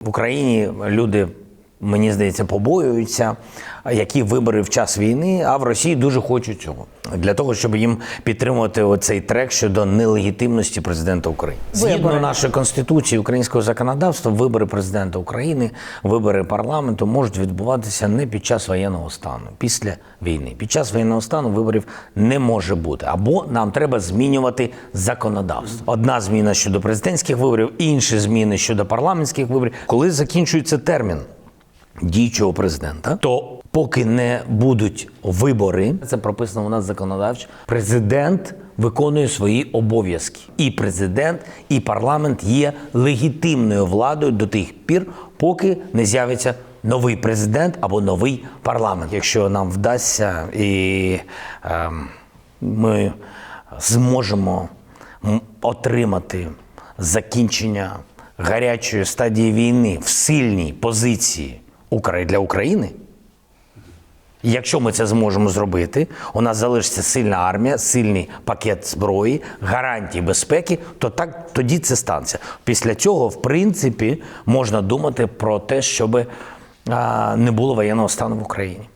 В Україні люди, мені здається, побоюються, які вибори в час війни, а в Росії дуже хочуть цього. Для того, щоб їм підтримувати оцей трек щодо нелегітимності президента України. Згідно нашої конституції, українського законодавства, вибори президента України, вибори парламенту можуть відбуватися не під час воєнного стану, після війни. Під час воєнного стану виборів не може бути. Або нам треба змінювати законодавство. Одна зміна щодо президентських виборів, інші зміни щодо парламентських виборів. Коли закінчується термін діючого президента, то поки не будуть вибори, це прописано у нас законодавчо, президент виконує свої обов'язки. І президент, і парламент є легітимною владою до тих пір, поки не з'явиться новий президент або новий парламент. Якщо нам вдасться і ем, ми зможемо отримати закінчення гарячої стадії війни в сильній позиції Украї- для України. Якщо ми це зможемо зробити, у нас залишиться сильна армія, сильний пакет зброї, гарантії безпеки, то так тоді це станеться. Після цього, в принципі, можна думати про те, щоб не було воєнного стану в Україні.